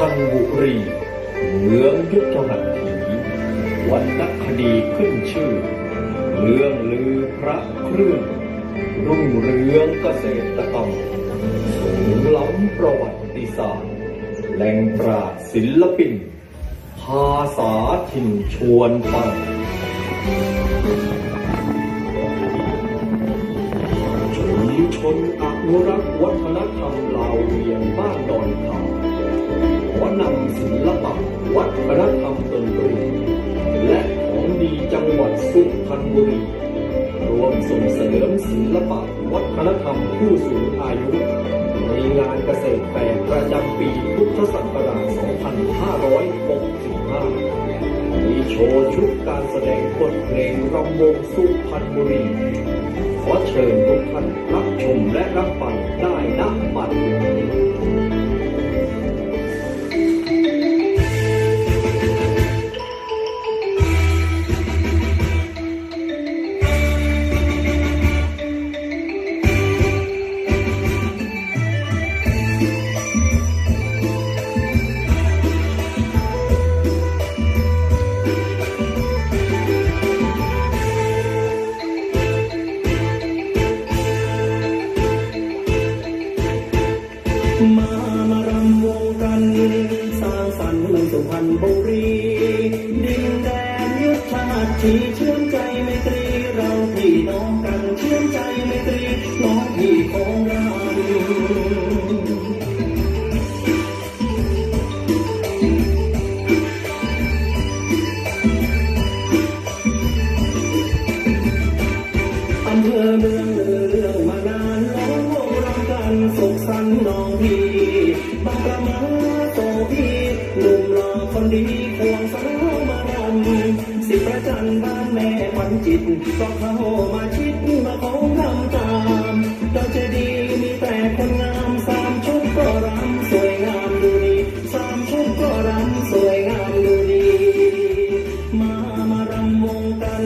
พันบุรีเมืองยุทธหัตถีวรรณคดีขึ้นชื่อ เรื่องลือพระเครื่อง รุ่งเรืองเกษตรกรรมสูงล้ำประวัติศาสตร์ แหล่งปราชญ์ศิลปิน ภาษาถิ่นชวนฟัง นอนุรักษ์วัฒนธรรมลาวเวียงบ้านดอนคำขอนำศิลปะวัฒนธรรมดนตรีและของดีจังหวัดสุพรรณบุรีรวมส่งเสริมศิลปะวัฒนธรรมผู้สูงอายุในงานเกษตรแฟร์ประจำปีพุทธศักราช 2565 มีโชว์ชุดการแสดงบทเพลงรำวงสุพรรณบุรี ขอเชิญทุกท่านรั ชมและรับฟัง สุพรรณบุรีดินแดนยุทธหัต ดีควงสาวมารำสิประจันบ้านแม่ขวัญจิตก็เข้ามาชิดมาของทำตามเราจะดีมีแต่คนงามสามชุดก็รำสวยงามดูดีสามชุดก็รำสวยงามดูดี มามารำวงกัน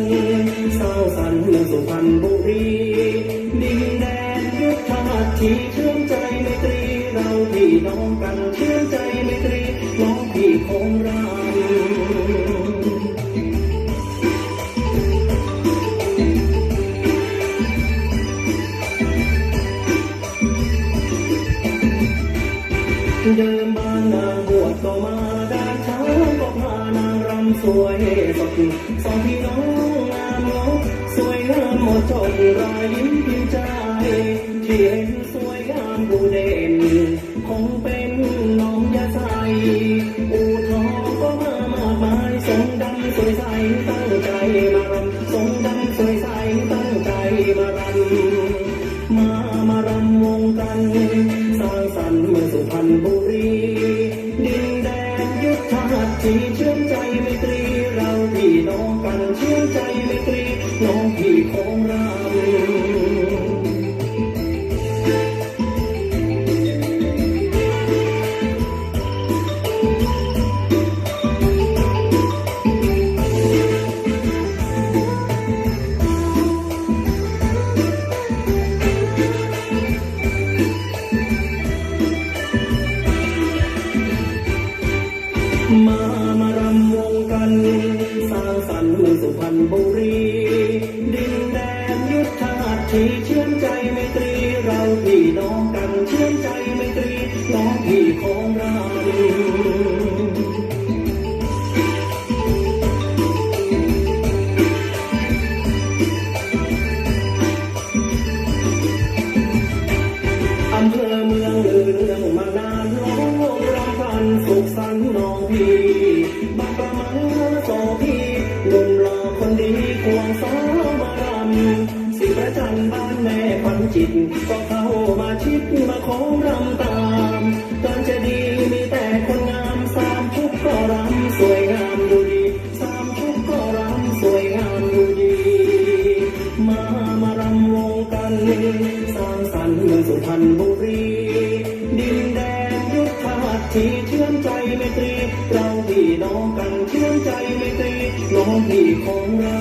สางสรรค์เมืองสุพรรณบุรีดินแดนยุทธหัตถีเชื่อมใจไมตรีเราพี่น้องกันเชื่อมใจไมตรี น้องพี่ของเราเดิมบ้านางบวชก็มาดานช้าก็พานางรำสวยสดสองพี่น้องงามงดสวยงามหมดจดรอยยิ้มพิมใจที่เห็นสวยงามดูเด่นคงเป็น ตั้งใจมารำทรงดำสวยใสตั้งใจมารำมามารำวงกันสร้างสรรค์เมืองสุพรรณบุรีดินแดนยุทธหัตถีเชื่อ ธหัตถีเชื่อมใจไมตรีเราพี่น้องกันเชื่อมใจไมตรีน้องพี่ของเราอำเภอเมืองเรื่องมานานล้อมวงรำพันสุขสันต์น้องพี่บางประมาโตพี่หนุ่มหล่อคนดีควงสาวมารำ ระจันบ้านแม่ขวัญจิต ก็เข้ามาชิดมาขอรำตามการจะดีมีแต่คนงามสามชุดก็รำสวยงามดูดีสามชุดก็รำสวยงามดูดี มามารำวงกันสร้างสรรค์เมืองสุพรรณบุรีดินแดนยุทธหัตถีเชื่อมใจไม่ตรีเราพี่น้องกันเชื่อมใจไม่ตรีน้องพี่ของเรา